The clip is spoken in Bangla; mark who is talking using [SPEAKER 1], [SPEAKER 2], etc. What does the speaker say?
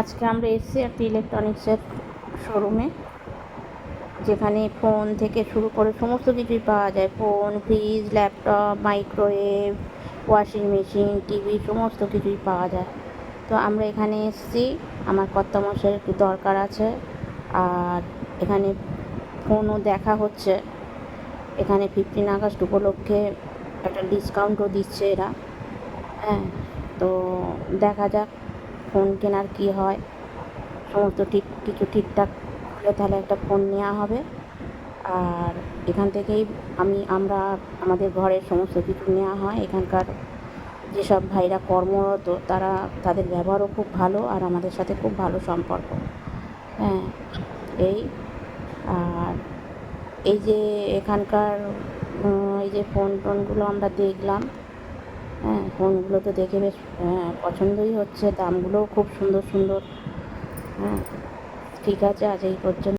[SPEAKER 1] আজকে আমরা এসেছি একটা ইলেকট্রনিক্সের শোরুমে যেখানে ফোন থেকে শুরু করে সমস্ত কিছুই পাওয়া যায়। Phone fridge laptop microwave washing machine TV সমস্ত কিছুই পাওয়া যায়। তো আমরা এখানে এসেছি, আমার কর্তামশাইয়ের একটু দরকার আছে। আর এখানে ফোনও দেখা হচ্ছে। এখানে ফিফটিন আগস্ট উপলক্ষে একটা ডিসকাউন্টও দিচ্ছে এরা। হ্যাঁ তো দেখা যাক। ফোন কেনার কী হয়? সমস্ত ঠিক, কিছু ঠিকঠাক হলে তাহলে একটা ফোন নেওয়া হবে। আর এখান থেকেই আমি, আমরা, আমাদের ঘরের সমস্ত কিছু নেওয়া হয়। এখানকার যেসব ভাইরা কর্মরত, তারা, তাদের ব্যবহারও খুব ভালো আর আমাদের সাথে খুব ভালো সম্পর্ক। হ্যাঁ এই। আর এই যে এখানকার এই যে ফোন টোনগুলো আমরা দেখলাম হ্যাঁ ফোনগুলো তো দেখে বেশ হ্যাঁ, পছন্দই হচ্ছে দামগুলোও খুব সুন্দর সুন্দর। হ্যাঁ ঠিক আছে আজ এই পর্যন্ত।